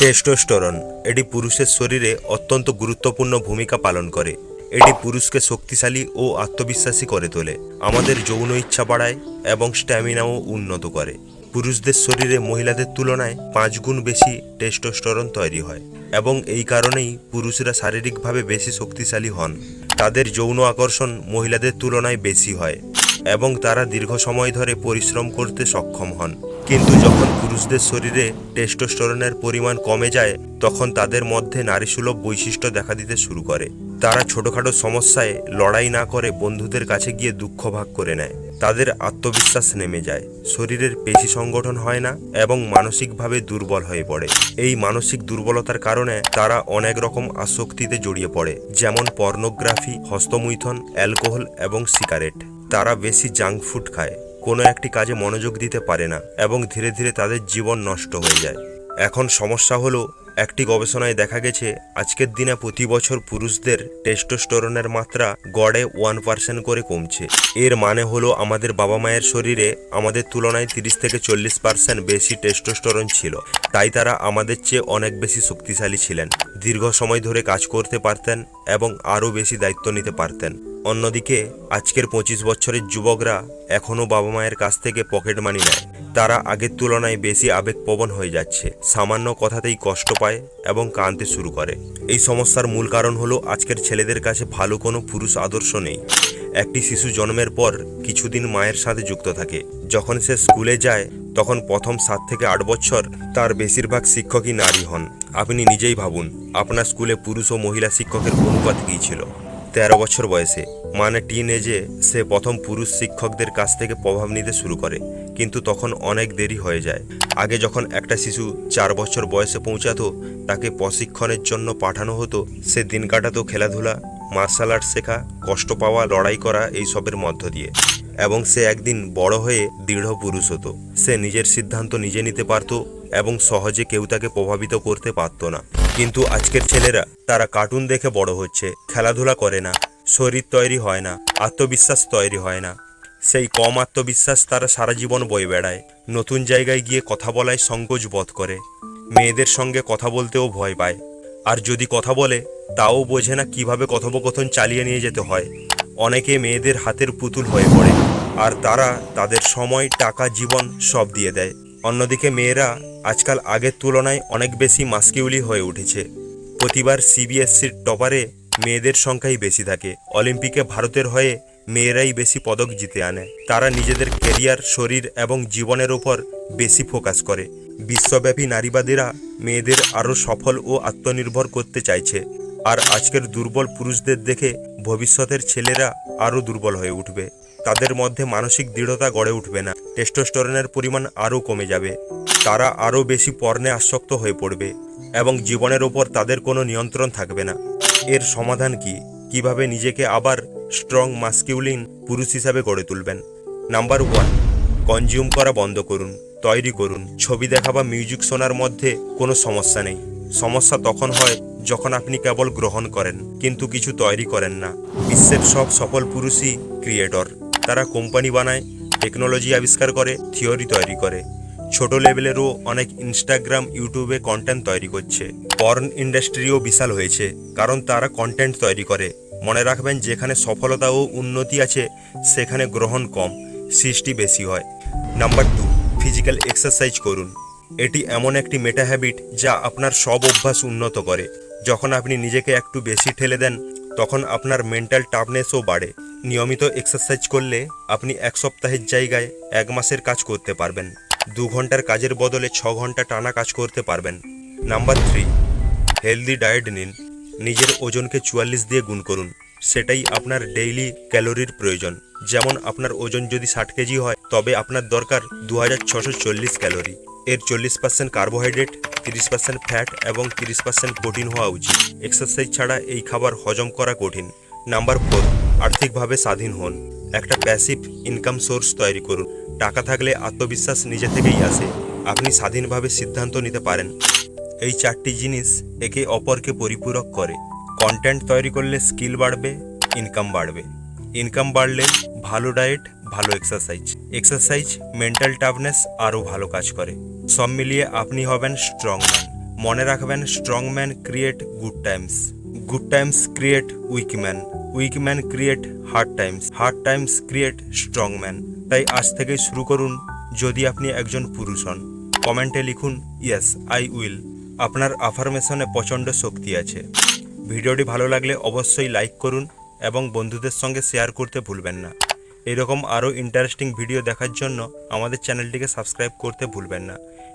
Testosterone এটি পুরুষের শরীরে অত্যন্ত গুরুত্বপূর্ণ ভূমিকা পালন করে। এটি পুরুষকে শক্তিশালী ও আত্মবিশ্বাসী করে তোলে, আমাদের যৌন ইচ্ছা বাড়ায় এবং স্ট্যামিনাও উন্নত করে। পুরুষদের শরীরে মহিলাদের তুলনায় পাঁচ গুণ বেশি টেস্টোস্টেরন তৈরি হয় এবং এই কারণেই পুরুষরা শারীরিকভাবে বেশি শক্তিশালী হন। তাদের যৌন আকর্ষণ মহিলাদের তুলনায় বেশি হয় এবং তারা দীর্ঘ সময় ধরে পরিশ্রম করতে সক্ষম হন। কিন্তু যখন পুরুষদের শরীরে টেস্টোস্টেরনের পরিমাণ কমে যায়, তখন তাদের মধ্যে নারীসুলভ বৈশিষ্ট্য দেখা দিতে শুরু করে। তারা ছোটখাটো সমস্যায় লড়াই না করে বন্ধুদের কাছে গিয়ে দুঃখ ভাগ করে নেয়। তাদের আত্মবিশ্বাস নেমে যায়। শরীরের পেশি সংগঠন হয় না এবং মানসিকভাবে দুর্বল হয়ে পড়ে। এই মানসিক দুর্বলতার কারণে তারা অনেক রকম আসক্তিতে জড়িয়ে পড়ে, যেমন পর্নোগ্রাফি, হস্তমৈথন, অ্যালকোহল এবং সিগারেট। তারা বেশি জাঙ্ক ফুড খায়। কোনো একটি কাজে মনোযোগ দিতে পারে না এবং ধীরে ধীরে তাদের জীবন নষ্ট হয়ে যায়। এখন সমস্যা হলো একটি গবেষণায় দেখা গেছে, আজকের দিনে প্রতি বছর পুরুষদের টেস্টোস্টেরনের মাত্রা গড়ে ওয়ান পার্সেন্ট করে কমছে। এর মানে হলো আমাদের বাবা মায়ের শরীরে আমাদের তুলনায় তিরিশ থেকে চল্লিশ পার্সেন্ট বেশি টেস্টোস্টেরন ছিল। তাই তারা আমাদের চেয়ে অনেক বেশি শক্তিশালী ছিলেন। দীর্ঘ সময় ধরে কাজ করতে পারতেন এবং আরও বেশি দায়িত্ব নিতে পারতেন। অন্যদিকে, আজকের পঁচিশ বছরের যুবকরা এখনও বাবা মায়ের কাছ থেকে পকেট মানি নেয়। তারা আগের তুলনায় বেশি আবেগপ্রবণ হয়ে যাচ্ছে। সামান্য কথাতেই কষ্ট পায় এবং কাঁদতে শুরু করে। এই সমস্যার মূল কারণ হলো আজকের ছেলেদের কাছে ভালো কোনো পুরুষ আদর্শ নেই। একটি শিশু জন্মের পর কিছুদিন মায়ের সাথে যুক্ত থাকে। যখন সে স্কুলে যায়, তখন প্রথম সাত থেকে আট বছর তার বেশিরভাগ শিক্ষকই নারী হন। আপনি নিজেই ভাবুন, আপনার স্কুলে পুরুষ ও মহিলা শিক্ষকের অনুপাত কী ছিল? তেরো বছর বয়সে। মানে টিন এজে সে প্রথম পুরুষ শিক্ষকদের কাছ থেকে প্রভাব নিতে শুরু করে, কিন্তু তখন অনেক দেরি হয়ে যায়। আগে যখন একটা শিশু চার বছর বয়সে পৌঁছাতো, তাকে প্রশিক্ষণের জন্য পাঠানো হতো, সে দিন কাটাতো খেলাধুলা, মার্শাল আর্ট শেখা, কষ্ট পাওয়া, লড়াই করা, এইসবের মধ্য দিয়ে। এবং সে একদিন বড় হয়ে দৃঢ় পুরুষ হতো। সে নিজের সিদ্ধান্ত নিজে নিতে পারতো এবং সহজে কেউ তাকে প্রভাবিত করতে পারতো না। কিন্তু আজকের ছেলেরা তারা কার্টুন দেখে বড় হচ্ছে, খেলাধুলা করে না, শরীর তৈরি হয় না, আত্মবিশ্বাস তৈরি হয় না। সেই কম আত্মবিশ্বাস তারা সারা জীবন বয়ে বেড়ায়। নতুন জায়গায় গিয়ে কথা বলায় সংকোচ বোধ করে। মেয়েদের সঙ্গে কথা বলতেও ভয় পায়। আর যদি কথা বলে, তাও বোঝে না কীভাবে কথোপকথন চালিয়ে নিয়ে যেতে হয়। অনেকে মেয়েদের হাতের পুতুল হয়ে পড়ে, আর তারা তাদের সময়, টাকা, জীবন সব দিয়ে দেয়। অন্যদিকে মেয়েরা আজকাল আগের তুলনায় অনেক বেশি মাস্কিউলি হয়ে উঠেছে। প্রতিবার সিবিএসসির টপারে মেয়েদের সংখ্যাই বেশি থাকে। অলিম্পিকে ভারতের হয়ে মেয়েরাই বেশি পদক জিতে আনে। তারা নিজেদের কেরিয়ার শরীর এবং জীবনের ওপর বেশি ফোকাস করে। বিশ্বব্যাপী নারীবাদীরা মেয়েদের আরও সফল ও আত্মনির্ভর করতে চাইছে। আর আজকের দুর্বল পুরুষদের দেখে ভবিষ্যতের ছেলেরা আরও দুর্বল হয়ে উঠবে। তাদের মধ্যে মানসিক দৃঢ়তা গড়ে উঠবে না। টেস্টোস্টেরনের পরিমাণ আরও কমে যাবে। তারা আরও বেশি পর্নে আসক্ত হয়ে পড়বে এবং জীবনের ওপর তাদের কোনো নিয়ন্ত্রণ থাকবে না। এর সমাধান কি? কীভাবে নিজেকে আবার স্ট্রং মাস্কিউলিন পুরুষ হিসাবে গড়ে তুলবেন? নাম্বার ওয়ান, কনজিউম করা বন্ধ করুন, তৈরি করুন। ছবি দেখা বা মিউজিক শোনার মধ্যে কোনো সমস্যা নেই। সমস্যা তখন হয় যখন আপনি কেবল গ্রহণ করেন, কিন্তু কিছু তৈরি করেন না। বিশ্বের সব সফল পুরুষই ক্রিয়েটর তারা কোম্পানি বানায় টেকনোলজি আবিষ্কার করে থিওরি তৈরি করে। ছোট লেভেলেরও অনেক ইনস্টাগ্রাম ইউটিউবে কন্টেন্ট তৈরি করছে। পর্ন ইন্ডাস্ট্রিও বিশাল হয়েছে, কারণ তারা কন্টেন্ট তৈরি করে। মনে রাখবেন, যেখানে সফলতা ও উন্নতি আছে, সেখানে গ্রহণ কম, সৃষ্টি বেশি হয়। নাম্বার টু ফিজিক্যাল এক্সারসাইজ করুন। এটি এমন একটি মেটা হ্যাবিট যা আপনার সব অভ্যাস উন্নত করে। যখন আপনি নিজেকে একটু বেশি ঠেলে দেন, তখন আপনার মেন্টাল টাফনেসও বাড়ে। নিয়মিত এক্সারসাইজ করলে আপনি এক সপ্তাহের জায়গায় এক মাসের কাজ করতে পারবেন। দু ঘণ্টার কাজের বদলে ছ ঘণ্টা টানা কাজ করতে পারবেন। নাম্বার থ্রি হেলদি ডায়েট নিন। নিজের ওজনকে চুয়াল্লিশ দিয়ে গুণ করুন। সেটাই আপনার ডেইলি ক্যালোরির প্রয়োজন। যেমন আপনার ওজন যদি ষাট কেজি হয়, তবে আপনার দরকার দু ক্যালোরি এর চল্লিশ পার্সেন্ট কার্বোহাইড্রেট তিরিশ পার্সেন্ট ফ্যাট এবং তিরিশ পার্সেন্ট প্রোটিন হওয়া উচিত। এক্সারসাইজ ছাড়া এই খাবার হজম করা কঠিন। নাম্বার ফোর আর্থিকভাবে স্বাধীন হন। একটা প্যাসিভ ইনকাম সোর্স তৈরি করুন। টাকা থাকলে আত্মবিশ্বাস নিজে থেকেই আসে। আপনি স্বাধীনভাবে সিদ্ধান্ত নিতে পারেন। এই চারটি জিনিস একে অপরকে পরিপূরক করে। কন্টেন্ট তৈরি করলে স্কিল বাড়বে ইনকাম বাড়বে। ইনকাম বাড়লে ভালো ডায়েট ভালো এক্সারসাইজ এক্সারসাইজ মেন্টাল টাফনেস আরও ভালো কাজ করে। সব মিলিয়ে আপনি হবেন স্ট্রং ম্যান মনে রাখবেন strong man create good times good times create weak man weak man create hard times hard times create strong man তাই আজ থেকে শুরু করুন, যদি আপনি একজন পুরুষ হন। কমেন্টে লিখুন ইয়েস আই উইল আপনার আফার্মেশনে প্রচণ্ড শক্তি আছে। ভিডিওটি ভালো লাগলে অবশ্যই লাইক করুন এবং বন্ধুদের সঙ্গে শেয়ার করতে ভুলবেন না। এরকম আরও ইন্টারেস্টিং ভিডিও দেখার জন্য আমাদের চ্যানেলটিকে সাবস্ক্রাইব করতে ভুলবেন না।